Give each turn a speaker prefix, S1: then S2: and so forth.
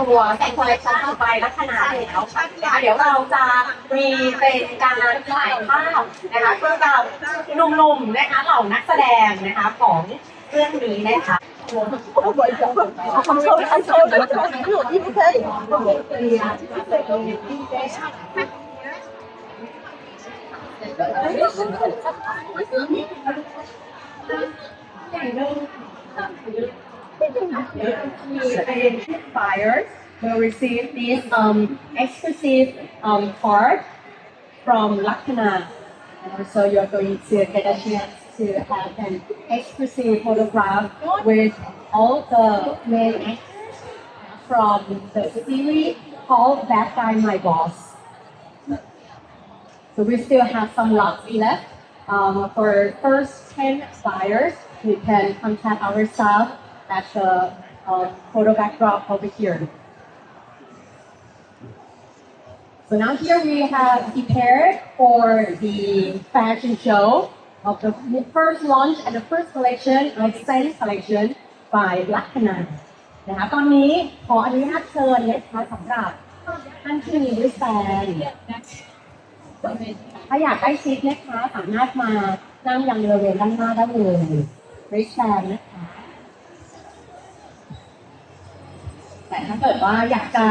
S1: ตัวแสงคอลเลคชันต่อไปลักษณะแล้วนะคะเดี๋ยวเราจะมีเป็นการถ่ายภาพนะคะเพื่อกับหนุ่มๆนะคะเหล่านักแสดงนะคะของเรื่องนี้นะคะ buyers will receive this um, exclusive um, card from Lakana. And so you're going to get a chance to have an exclusive photograph with all the main actors from the series called Bad Guy My Boss. So we still have some lots left. Um, for first 10 buyers, you can contact our staff at the uh, photo backdrop over here. So now here we have prepared for the fashion show of the first launch and the first collection of Sense Collection by Lakana นะคะตอนนี้ขออนุญาตเชิญนะคะสำหรับท่านที่มีริสแบนถ้าอยากได้ชิดนะคะสามารถมานั่งยังบริเวณด้านหน้าได้เลยริสแบนนะคะ ะ แต่ถ้าเกิดว่าอยากจะ